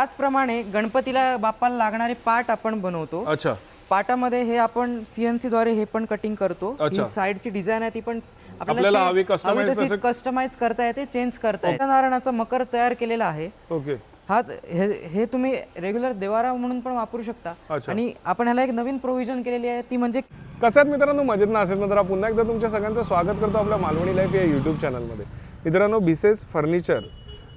त्याचप्रमाणे गणपतीला बाप्पाला लागणारे पाट आपण बनवतो. अच्छा. पाटामध्ये हे आपण सीएनसी द्वारे हे पण कटिंग करतो. अच्छा. साईडची डिझाईन आहे ती पण आपल्याला हवी customize कस्टमाइज करता येते चेंज करता येते. नारायणाचा मकर तयार केलेला आहे. ओके हा हे हे तुम्ही रेग्युलर देवारा म्हणून पण वापरू शकता. अच्छा. आणि आपण ह्याला एक नवीन प्रोव्हिजन केलेली आहे ती म्हणजे कसं आहेत मित्रांनो? मजेत ना असेल ना तर पुन्हा एकदा तुमच्या सगळ्यांचं स्वागत करतो आपल्या मालवणी लाईफ या यूट्यूब चॅनलमध्ये मित्रांनो बिसेस फर्निचर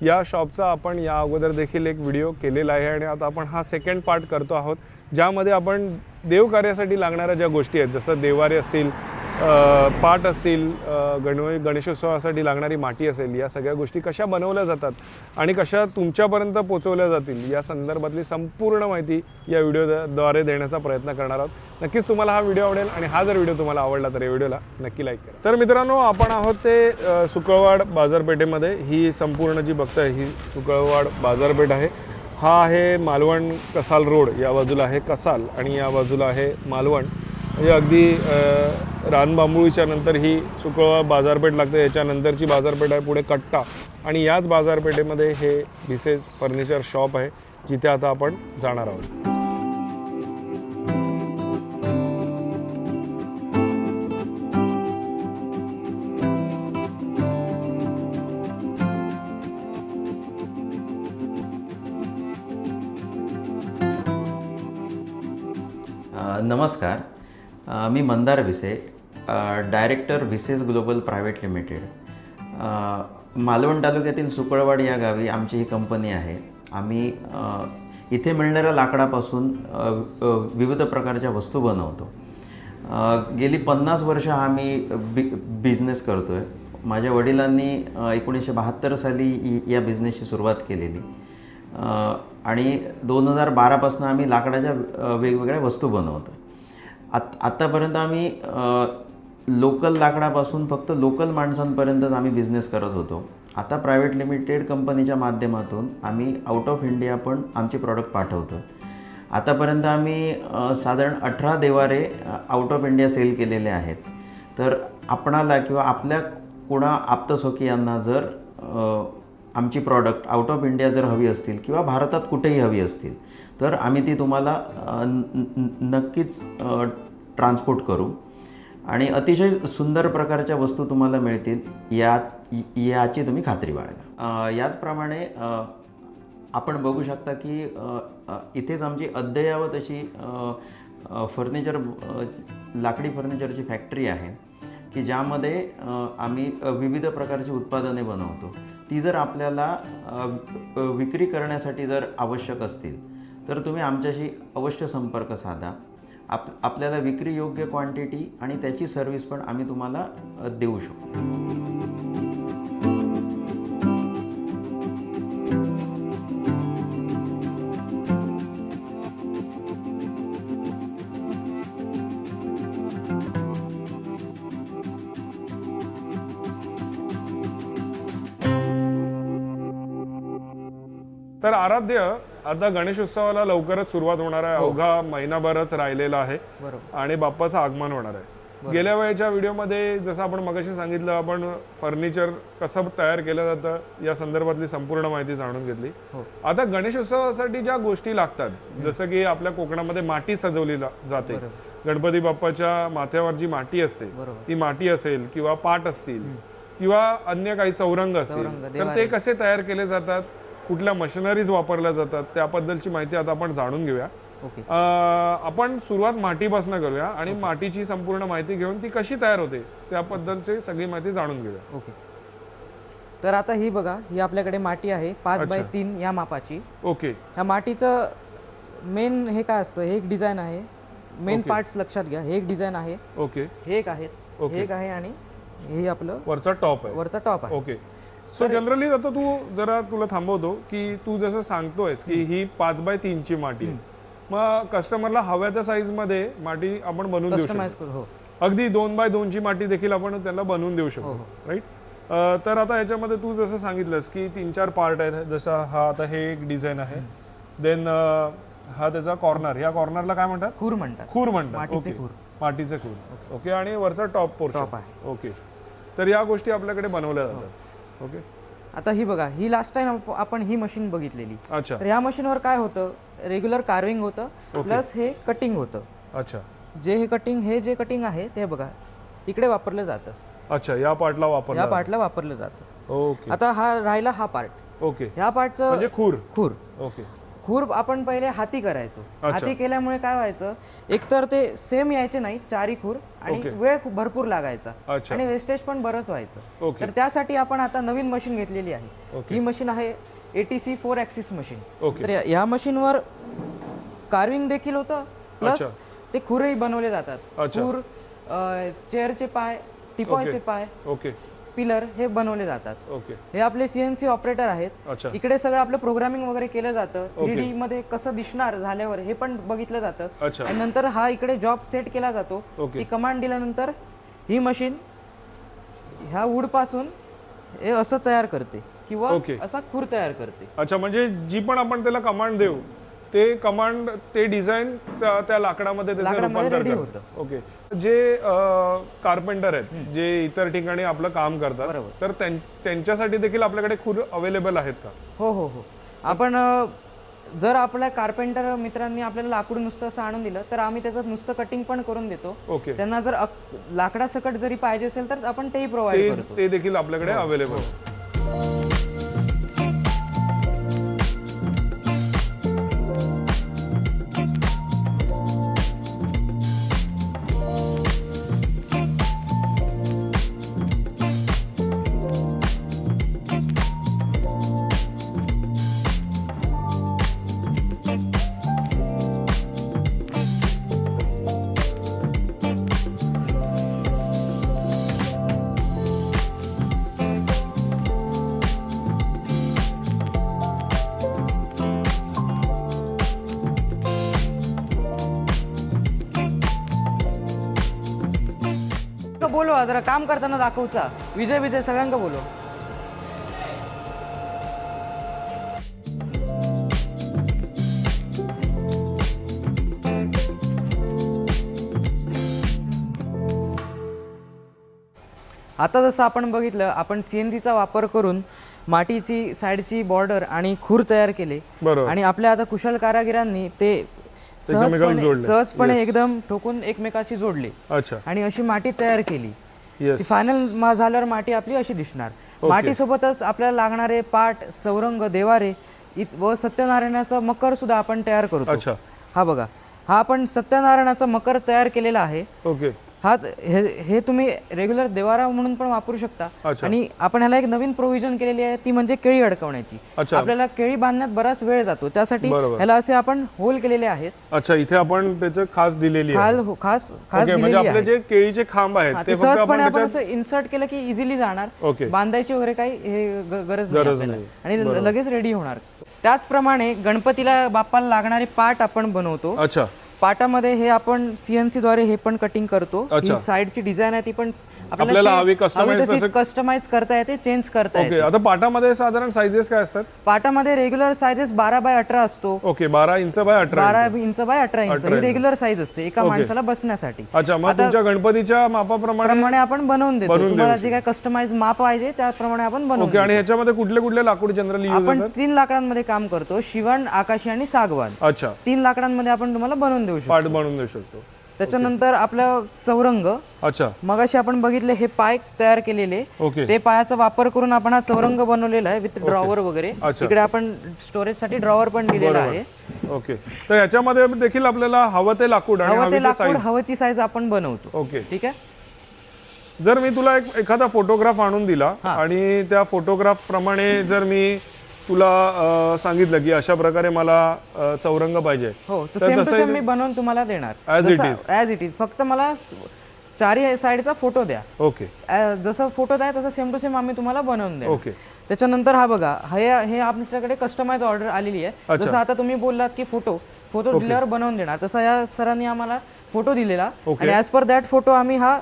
या शॉपचा आपण या अगोदर देखील एक व्हिडिओ केलेला आहे आणि आता आपण हा सेकंड पार्ट करतो आहोत ज्यामध्ये आपण देवकार्यासाठी लागणाऱ्या ज्या गोष्टी आहेत जसं देवारे असतील पाट असतील अ, गणेशोत्सवासाठी लागणारी माती असेल या सगळ्या गोष्टी कशा बनवल्या जातात आणि कशा तुमच्यापर्यंत पोचवल्या जातील या संदर्भातली संपूर्ण माहिती या व्हिडिओद्वारे देण्याचा प्रयत्न करणार आहोत. नक्कीच तुम्हाला हा व्हिडिओ आवडेल आणि हा जर व्हिडिओ तुम्हाला आवडला तर या व्हिडिओला नक्की लाईक करा. तर मित्रांनो आपण आहोत ते सुकळवाड बाजारपेठेमध्ये. ही संपूर्ण जी बघताय ही सुकळवाड बाजारपेठ आहे. हा आहे मालवण कसाल रोड. या बाजूला आहे कसाल आणि या बाजूला आहे मालवण. म्हणजे अगदी रानबांबुळीच्या नंतर ही सुकळवा बाजारपेठ लागते. याच्यानंतरची बाजारपेठ आहे पुढे कट्टा. आणि याच बाजारपेठेमध्ये हे भिसेस फर्निचर शॉप आहे जिथे आता आपण जाणार आहोत. नमस्कार. मी मंदार भिसे डायरेक्टर विसेस ग्लोबल प्रायव्हेट लिमिटेड. मालवण तालुक्यातील सुकळवाड या गावी आमची ही कंपनी आहे. आम्ही इथे मिळणाऱ्या लाकडापासून विविध प्रकारच्या वस्तू बनवतो. गेली पन्नास वर्ष आम्ही बि बिझनेस करतो आहे माझ्या वडिलांनी एकोणीसशे बहात्तर साली या बिझनेसची सुरुवात केलेली. आणि दोन हजार बारापासून आम्ही लाकडाच्या वेगवेगळ्या वस्तू बनवतो आत आत्तापर्यंत आम्ही लोकल लाकडापासून फक्त लोकल माणसांपर्यंतच आम्ही बिझनेस करत होतो. आता प्रायव्हेट लिमिटेड कंपनीच्या माध्यमातून आम्ही आउट ऑफ इंडिया पण आमचे प्रॉडक्ट पाठवतो आतापर्यंत आम्ही साधारण अठरा देवारे आउट ऑफ इंडिया सेल केलेले आहेत. तर आपणाला किंवा आपल्या कोणा आप्तस्वकीयांना जर आमची प्रॉडक्ट आउट ऑफ इंडिया जर हवी असतील किंवा भारतात कुठेही हवी असतील तर आम्ही ती तुम्हाला नक्कीच ट्रान्सपोर्ट करू. आणि अतिशय सुंदर प्रकारच्या वस्तू तुम्हाला मिळतील. या याची तुम्ही खात्री बाळगा. याचप्रमाणे आपण बघू शकता की इथेच आमची अद्ययावत अशी फर्निचर लाकडी फर्निचरची फॅक्टरी आहे की ज्यामध्ये आम्ही विविध प्रकारची उत्पादने बनवतो. ती जर आपल्याला विक्री करण्यासाठी जर आवश्यक असतील तर तुम्ही आमच्याशी अवश्य संपर्क साधा. आप आपल्याला विक्री योग्य क्वांटिटी आणि त्याची सर्व्हिस पण आम्ही तुम्हाला देऊ शकतो तर आराध्य आता गणेशोत्सवाला लवकरच सुरुवात होणार आहे. अवघा महिनाभरच राहिलेला आहे. आणि बाप्पाचं आगमन होणार आहे. गेल्या वेळेच्या व्हिडिओमध्ये जसं आपण मगाशी सांगितलं आपण फर्निचर कसं तयार केलं जातं या संदर्भातली संपूर्ण माहिती जाणून घेतली. हो. आता गणेशोत्सवासाठी ज्या गोष्टी लागतात जसं की आपल्या कोकणामध्ये माती सजवली जाते. गणपती बाप्पाच्या माथ्यावर जी माती असते. ती माती असेल किंवा पाट असतील किंवा अन्य काही चौरंग असतील तर ते कसे तयार केले जातात? कुठल्या मशिनरीज वापरल्या जातात त्याबद्दलची माहिती आता आपण जाणून घेऊया. ओके. आपण सुरुवात मातीपासून करूया आणि मातीची संपूर्ण माहिती घेऊन ती कशी तयार होते त्याबद्दलची सगळी माहिती जाणून घेऊया. ओके. तर आता ही बघा ही आपल्याकडे माती आहे पाच बाय तीन या मापाची. ओके. ह्या मातीचं मेन हे काय असतं? हे एक डिझाईन आहे. मेन पार्ट्स लक्षात घ्या हे एक डिझाईन आहे. ओके. हे एक आहेत हे एक आहे आणि हे आपलं वरचा टॉप आहे. वरचा टॉप आहे. ओके. सो जनरली आता तू जरा तुला थांबवतो की तू जसं सांगतोयस की ही पाच बाय तीनची माती आहे. मग कस्टमरला हव्या त्या साईजमध्ये माती आपण बनवून देऊ शकतो. करू हो. अगदी दोन बाय दोनची माती देखील आपण त्याला बनवून देऊ शकतो राईट तर आता ह्याच्यामध्ये तू जसं सांगितलंस की तीन चार पार्ट आहेत. जसा हा आता हे एक डिझाईन आहे. देन हा त्याचा कॉर्नर या कॉर्नरला काय म्हणतात? खूर म्हणतात. खूर म्हणतात. मातीचे ओके. खूर. मातीचे खूर. ओके आणि वरचा टॉप पोर्शन आहे. ओके तर या गोष्टी आपल्याकडे बनवल्या जातात. ओके. आता ही बघा ही लास्ट टाइम आपण ही मशीन बघितलेली. अच्छा. तर ह्या मशीनवर काय होतं? रेग्युलर कार्विंग होतं प्लस हे कटिंग होतं. अच्छा. जे हे कटिंग हे जे कटिंग आहे ते बघा इकडे वापरलं जातं. अच्छा या पार्टला वापर या पार्टला वापरलं जातं. ओके. आता हा राहिला हा पार्ट ओके. ह्या पार्टचं म्हणजे खूर. खूर. ओके. खूर आपण पहिले हाती करायचो. हाती केल्यामुळे काय व्हायचं एकतर ते सेम यायचे नाही चारी खूर आणि वेळ भरपूर लागायचा. आणि वेस्टेज पण बरंच व्हायचं. तर त्यासाठी आपण आता नवीन मशीन घेतलेली आहे. ही मशीन आहे AT C four axis machine तर या- मशीनवर कार्विंग देखील होतं प्लस ते खुरही बनवले जातात. खूर चेअरचे पाय टिपॉयचे पाय. ओके पिलर हे बनवले जातात. ओके. हे आपले सीएनसी ऑपरेटर आहेत. अच्छा. इकडे सगळं आपलं प्रोग्रामिंग वगैरे केलं जातं. थ्री डी मध्ये कसं दिसणार झाल्यावर हे पण बघितलं जातं. अच्छा. आणि नंतर हा इकडे जॉब सेट केला जातो. ओके. ती कमांड दिल्यानंतर ही मशीन ह्या वूडपासून हे असं तयार करते किंवा ओके. असा खूर तयार करते. अच्छा म्हणजे जी पण आपण त्याला कमांड देऊ ते कमांड ते डिझाईन त्या त्या लाकडामध्ये त्याचं लाकडामध्ये रूपांतर ready करतं. ओके. जे कार्पेंटर आहेत जे इतर ठिकाणी आपलं काम करतात बरोबर. तर त्यां- त्यांच्यासाठी देखील आपल्याकडे खूर अवेलेबल आहेत का? हो हो हो. आपण अ, जर आपल्या कार्पेंटर मित्रांनी आपल्याला लाकूड नुसतं असं आणून दिलं तर आम्ही त्याचं नुसतं कटिंग पण करून देतो. ओके. त्यांना जर अक- लाकडासकट जरी पाहिजे असेल तर आपण तेही प्रोव्हाइड ते करतो. ते देखील आपल्याकडे हो, अवेलेबल जरा काम करताना दाखवचा विजय विजय सगळ्यांका बोलो आता जसं आपण बघितलं आपण सीएनजीचा वापर करून मातीची साईडची बॉर्डर आणि खूर तयार केले. आणि आपल्या आता कुशल कारागिरांनी ते सहजपणे. सहजपणे एकदम ठोकून एकमेकाशी जोडले. अच्छा. आणि अशी माती तयार केली. फायनल झाल्यावर माती आपली अशी दिसणार. मातीसोबतच आपल्याला लागणारे पाट चौरंग देवारे व सत्यनारायणाचा मकर सुद्धा आपण तयार करतो. अच्छा. हा बघा. हा आपण सत्यनारायणाचा मकर तयार केलेला आहे. ओके हा हे हे तुम्ही रेग्युलर देवारा म्हणून पण वापरू शकता. अच्छा. आणि आपण ह्याला एक नवीन प्रोव्हिजन केलेली आहे ती म्हणजे केळी अडकवण्याची. अच्छा. आपल्याला केळी बांधण्यात बराच वेळ जातो. त्यासाठी बरोबर. ह्याला असे आपण होल केलेले आहेत. अच्छा इथे आपण त्याचं खास दिलेली आहे. खाल हो- खास खास म्हणजे दिलेली आपले आहे. जे केळीचे खांब आहेत हा, ते ते फक्त आपण सहजपणे आपण त्याच्यात असं इन्सर्ट केलं की इझिली जाणार. बांधायची वगैरे काही हे ग- गरज नाही गरज आपल्याला. नाही. आणि ल- लगेच रेडी होणार. त्याचप्रमाणे गणपतीला बाप्पाला लागणारे पाट आपण बनवतो. अच्छा. पाटामध्ये हे आपण सीएनसी द्वारे हे पण कटिंग करतो. ही साईडची डिझाईन आहे ती पण आपल्याला हवी तसं- कस्टमाइज करता येते चेंज करता येते. ओके आता पाटामध्ये साधारण सायझेस काय असतात? पाटामध्ये रेग्युलर साईजेस बारा बाय अठरा असतो. ओके बारा इंच बाय अठरा बारा इंच बाय अठरा इंच. ही रेग्युलर साईज असते एका माणसाला बसण्यासाठी. अच्छा मग तुमच्या गणपतीच्या मापाप्रमाणे प्रमाणे आपण बनवून देतो. तुम्हाला जे काय कस्टमाइज माप पाहिजे त्याप्रमाणे आपण बनवून ओके आणि ह्याच्यामध्ये कुठले कुठले लाकूड जनरली आपण तीन लाकडांमध्ये काम करतो शिवण आकाशी आणि सागवान. अच्छा. तीन लाकडांमध्ये आपण तुम्हाला बनवून देऊ शकतो. पाट बनवून देऊ शकतो. त्याच्यानंतर आपलं चौरंग. अच्छा. मगाशी आपण बघितले हे पाय तयार केलेले. ओके. ते पायाचा वापर करून आपण हा चौरंग बनवलेला आहे विथ ड्रॉवर वगैरे. अच्छा. इकडे आपण स्टोरेजसाठी ड्रॉवर पण दिलेला आहे. ओके. तर ह्याच्यामध्ये देखील आपल्याला हवं ते लाकूड आणि हवं हवी ते ते लाकूड साईज हवं ती साईज आपण बनवतो. ओके. ठीक आहे? जर मी तुला एक एखादा फोटोग्राफ आणून दिला आणि त्या फोटोग्राफ प्रमाणे जर मी तुला सांगितलं की अशा प्रकारे मला चौरंग पाहिजे. हो तर सेम टू सेम मी बनवून तुम्हाला देणार. As it as it is फक्त मला चारी साईडचा फोटो द्या. ओके. जसं फोटो द्या तसं सेम टू सेम आम्ही तुम्हाला बनवून देऊ ओके. त्याच्यानंतर हा बघा हे हे आमच्याकडे कस्टमाइज ऑर्डर आलेली आहे. जसं आता तुम्ही बोललात की फोटो फोटो दिल्यावर बनवून देणार. तसं या सरांनी आम्हाला फोटो दिलेला. आणि ॲज पर दॅट फोटो आम्ही हा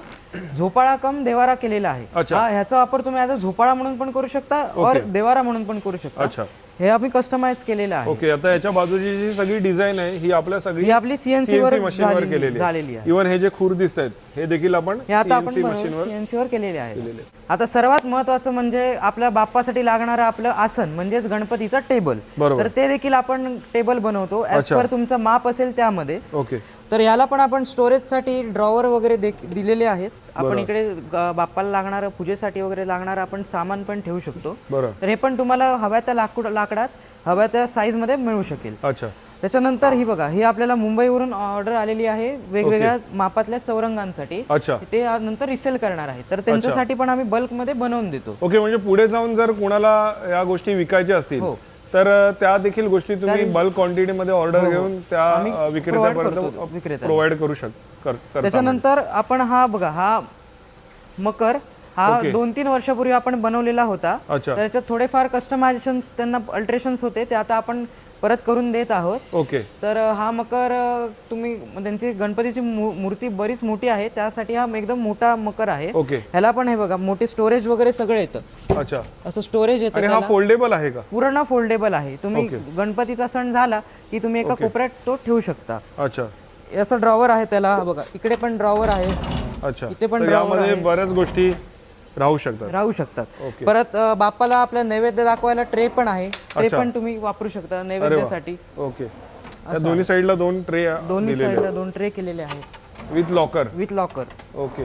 झोपाळा कम देवारा केलेला आहे. अच्छा. हा ह्याचा वापर तुम्ही ॲज अ झोपाळा म्हणून पण करू शकता और देवारा म्हणून पण करू शकता. अच्छा. हे आम्ही कस्टमाइज केलेलं आहे. ओके आता याच्या बाजूची जी सगळी डिझाईन आहे ही आपल्या सगळी ही आपली सीएनसी वर CNC मशीनवर झालेली- केलेली झालेली आहे. इव्हन हे जे खूर दिसत आहेत हे देखील आपण हे आता आपण CNC मशीनवर सीएनसी वर केलेले आहे. आता सर्वात महत्वाचं म्हणजे आपल्या बाप्पासाठी लागणारं आपलं आसन म्हणजेच गणपतीचा टेबल बरोबर. तर ते देखील आपण टेबल बनवतो. ऍज पर तुमचं माप असेल त्यामध्ये. ओके. तर याला पण आपण स्टोरेजसाठी ड्रॉवर वगैरे देख- दिलेले आहेत. आपण इकडे बाप्पाला लागणारं पूजेसाठी वगैरे लागणारं आपण सामान पण ठेवू शकतो. तर हे पण तुम्हाला हव्या त्या लाकूड लाकडात हव्या त्या साईजमध्ये मिळू शकेल. अच्छा. त्याच्यानंतर ही बघा ही आपल्याला मुंबईवरून ऑर्डर आलेली आहे वेगवेगळ्या मापातल्या चौरंगांसाठी. अच्छा. ते नंतर रिसेल करणार आहे. तर त्यांच्यासाठी पण आम्ही बल्कमध्ये बनवून देतो. ओके म्हणजे पुढे जाऊन जर कुणाला या गोष्टी विकायच्या असतील हो. तर त्या देखील गोष्टी तुम्ही बल्क क्वांटिटी मध्ये ऑर्डर घेऊन त्या विक्रेत्यापर्यंत. प्रोव्हाइड करू शक करता. त्याच्यानंतर आपण हा बघा हा मकर हा दोन तीन वर्षापूर्वी आपण बनवलेला होता त्याच्यात थोडेफार कस्टमायझेशन त्यांना अल्ट्रेशन्स होते ते आता आपण परत करून देत आहोत. ओके. तर हा मकर तुम्ही त्यांची गणपतीची मू- मूर्ती बरीच मोठी आहे. त्यासाठी हा एकदम मोठा मकर आहे. ओके. ह्याला पण हे बघा मोठे स्टोरेज वगैरे सगळं येतं. अच्छा. असं स्टोरेज येतं आणि हा फोल्डेबल आहे का? पूर्ण फोल्डेबल आहे. तुम्ही गणपतीचा सण झाला की तुम्ही एका कोपऱ्यात तो ठेवू शकता. अच्छा. याचा ड्रॉवर आहे त्याला हा बघा. इकडे पण ड्रॉवर आहे. अच्छा. इथे पण तर यामध्ये बऱ्याच गोष्टी राहू शकतात. राहू शकतात. परत बाप्पाला आपल्या नैवेद्य दाखवायला ट्रे पण आहे. ते पण तुम्ही वापरू शकता नैवेद्यासाठी. ओके. दोन्ही साईडला दोन ट्रे दोन्ही साईडला दोन ट्रे केलेले आहेत. With locker with locker okay.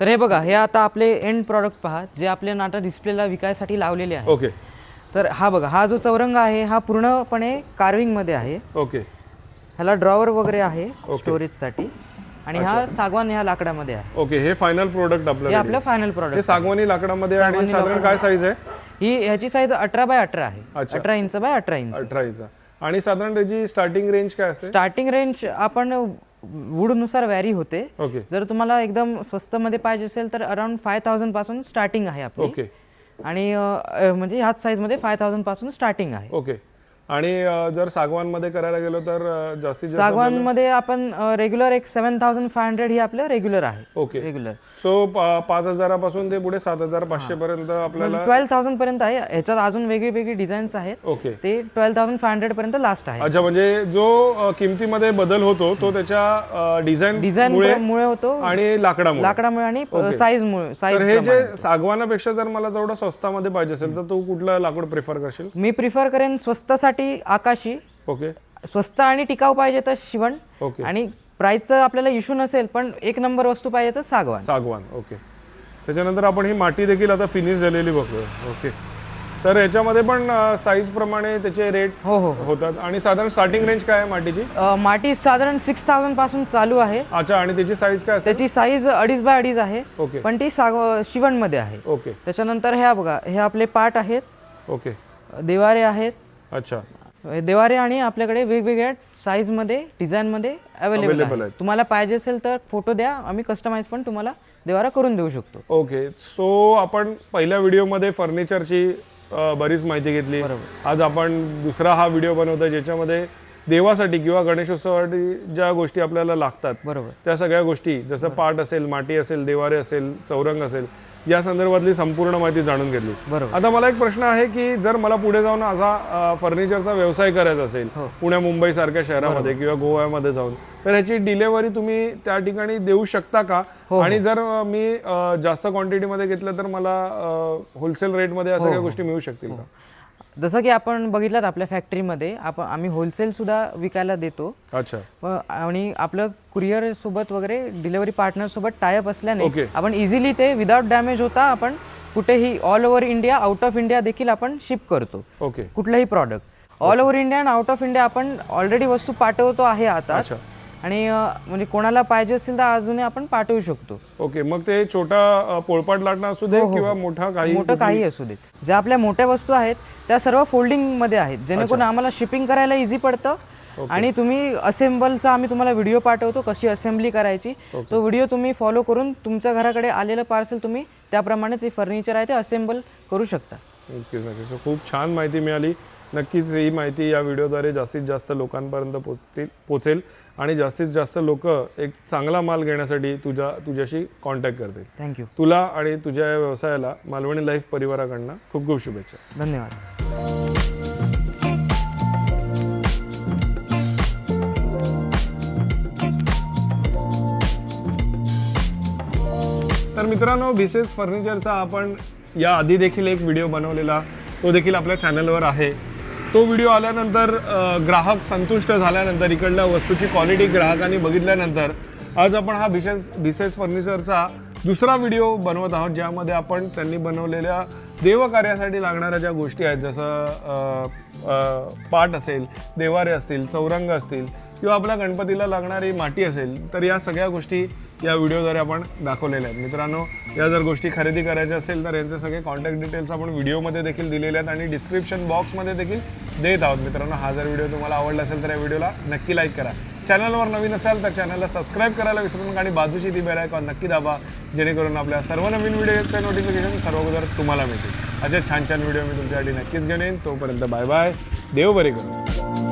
तर हे बघा हे आता आपले एंड प्रॉडक्ट पहा जे आपले आता डिस्प्लेला विकायसाठी लावलेले आहे ओके. तर हा बघा हा जो चौरंग आहे हा पूर्णपणे कार्विंगमध्ये आहे. ओके. ह्याला ड्रॉवर वगैरे आहे स्टोरेजसाठी आणि हा सागवान ह्या लाकडामध्ये आहे. ओके हे फायनल प्रोडक्ट हे आपल्याला आपलं फायनल हे प्रॉडक्ट सागवानी लाकडामध्ये साधारण काय साईज आहे? ही ह्याची साईज अठरा बाय अठरा आहे. अठरा इंच बाय अठरा इंच. अठरा इंचा. आणि साधारण त्याची स्टार्टिंग रेंज काय असते? स्टार्टिंग रेंज आपण वूडनुसार व्हॅरी होते. ओके. जर तुम्हाला एकदम स्वस्तमध्ये पाहिजे असेल तर अराउंड फाय थाउजंडपासून स्टार्टिंग आहे आपली. ओके. आणि म्हणजे ह्याच साईजमध्ये फाय थाउजंडपासून स्टार्टिंग आहे. ओके आणि जर सागवानमध्ये करायला गेलो तर जास्तीत जास्त सागवानमध्ये आपण रेग्युलर एक सेवन थाउजंड फाय हंड्रेड ही आपलं रेग्युलर आहे. ओके. रेग्युलर सो पाच हजारापासून ते पुढे सात हजार पाचशे पर्यंत आपल्याला ट्वेल्व थाउजंड पर्यंत आहे. ह्याच्यात अजून वेगळी वेगळी डिझाईन्स आहेत. ओके. ते ट्वेल्व थाउजंड फाय हंड्रेड पर्यंत लास्ट आहे. अच्छा म्हणजे जो किमतीमध्ये बदल होतो तो त्याच्या डिझाईन डिझाईन मुळे होतो. आणि लाकडामुळे. लाकडामुळे आणि साईज मुळे साईज हे जे सागवानापेक्षा जर मला जेवढा स्वस्तामध्ये पाहिजे असेल तर तू कुठलं लाकूड प्रिफर करशील? मी प्रिफर करेन स्वस्तासाठी आकाशी ओके. स्वस्त आणि टिकाऊ पाहिजे तर शिवण ओके. आणि प्राइसचं आपल्याला इश्यू नसेल पण एक नंबर वस्तू पाहिजे तर सागवान. सागवान ओके. त्याच्यानंतर आपण ही माती देखील आता फिनिश झालेली बघतोय ओके. तर याच्यामध्ये पण साईज प्रमाणे त्याचे रेट हो हो होतात. आणि साधारण स्टार्टिंग रेंज काय आहे मातीची अ, माटी साधारण सिक्स थाउजंडपासून चालू आहे. अच्छा आणि त्याची साईज काय असेल? त्याची साईज अडीच बाय अडीच आहे ओके. पण ती साग शिवणमध्ये आहे. ओके. त्याच्यानंतर ह्या बघा हे आपले पाट आहेत. ओके. देवारे आहेत. अच्छा. देवारे आणि आपल्याकडे वेगवेगळ्या साईजमध्ये डिझाईनमध्ये अवेलेबल तुम्हाला पाहिजे असेल तर फोटो द्या आम्ही कस्टमाइज पण तुम्हाला देवारा करून देऊ शकतो. ओके सो आपण पहिल्या व्हिडिओमध्ये फर्निचरची बरीच माहिती घेतली. आज आपण दुसरा हा व्हिडिओ बनवतोय ज्याच्यामध्ये देवासाठी किंवा गणेशोत्सवासाठी ज्या गोष्टी आपल्याला लागतात बरोबर. त्या सगळ्या गोष्टी जसं पाट असेल माटी असेल देवारे असेल चौरंग असेल या संदर्भातली संपूर्ण माहिती जाणून घेतली. बरोबर. आता मला एक प्रश्न आहे की जर मला पुढे जाऊन असा फर्निचरचा व्यवसाय करायचा असेल पुण्या मुंबई सारख्या शहरामध्ये किंवा गोव्यामध्ये जाऊन तर ह्याची डिलेवरी तुम्ही त्या ठिकाणी देऊ शकता का? आणि जर अ, मी जास्त क्वांटिटीमध्ये घेतलं तर मला होलसेल रेटमध्ये या सगळ्या गोष्टी मिळू शकतील का? जसं की आपण बघितलं आपल्या फॅक्टरीमध्ये आपण आम्ही होलसेल सुद्धा विकायला देतो. अच्छा. आणि आपलं कुरिअर सोबत वगैरे डिलिव्हरी पार्टनर सोबत टायअप असल्याने. आपण इझिली ते विदाउट डॅमेज होता आपण कुठेही all over India out of India देखील आपण शिप करतो. ओके कुठलंही प्रॉडक्ट ऑल ओव्हर इंडिया आणि आउट ऑफ इंडिया आपण ऑलरेडी वस्तू पाठवतो आहे आताच. आणि म्हणजे कोणाला पाहिजे असेल तर अजूनही आपण पाठवू शकतो. ओके मग ते छोटा पोळपाट लाटणं असू दे किंवा मोठा काही मोठं काही असू देत. ज्या आपल्या मोठ्या वस्तू आहेत त्या सर्व फोल्डिंगमध्ये आहेत. जेणेकरून आम्हाला शिपिंग करायला इझी पडतं. आणि तुम्ही असेंबलचा आम्ही तुम्हाला व्हिडिओ पाठवतो कशी असेंबली करायची. तो व्हिडिओ तुम्ही फॉलो करून तुमच्या घराकडे आलेलं पार्सल तुम्ही त्याप्रमाणे जे फर्निचर आहे ते असेंबल करू शकता. नक्कीच नक्कीच So, खूप छान माहिती मिळाली. नक्कीच ही माहिती या व्हिडिओद्वारे जास्तीत जास्त लोकांपर्यंत पोचतील पोचेल आणि जास्तीत जास्त लोक एक चांगला माल घेण्यासाठी तुझ्या तुझ्याशी कॉन्टॅक्ट करतील. थँक्यू तुला आणि तुझ्या या व्यवसायाला मालवणी लाईफ परिवाराकडनं खूप खूप शुभेच्छा. धन्यवाद. तर मित्रांनो भिसेस फर्निचरचा आपण या आधी देखील एक व्हिडिओ बनवलेला. तो देखील आपल्या चॅनलवर आहे. तो व्हिडिओ आल्यानंतर ग्राहक संतुष्ट झाल्यानंतर इकडल्या वस्तूची क्वालिटी ग्राहकांनी बघितल्यानंतर आज आपण हा भिसेस भिसेस फर्निचरचा दुसरा व्हिडिओ बनवत आहोत ज्यामध्ये आपण त्यांनी बनवलेल्या देवकार्यासाठी लागणाऱ्या ज्या गोष्टी आहेत जसं पाट असेल देवारे असतील चौरंग असतील किंवा आपल्या गणपतीला लागणारी माटी असेल तर या सगळ्या गोष्टी या व्हिडिओद्वारे आपण दाखवलेल्या आहेत. मित्रांनो या जर गोष्टी खरेदी करायच्या असेल तर यांचे सगळे कॉन्टॅक्ट डिटेल्स आपण व्हिडिओमध्ये देखील दिलेले आहेत आणि डिस्क्रिप्शन बॉक्समध्ये देखील देत आहोत. मित्रांनो हा जर व्हिडिओ तुम्हाला आवडला असेल तर या व्हिडिओला नक्की लाईक करा. चॅनलवर नवीन असाल तर चॅनलला सबस्क्राईब करायला विसरू नका आणि बाजूची ती बेल आयकॉन नक्की दाबा जेणेकरून आपल्या सर्व नवीन व्हिडिओचं नोटिफिकेशन सर्व अगोदर तुम्हाला मिळतील. असे छान छान व्हिडिओ मी तुमच्यासाठी नक्कीच घेऊन येईन तोपर्यंत बाय बाय देव बरे करू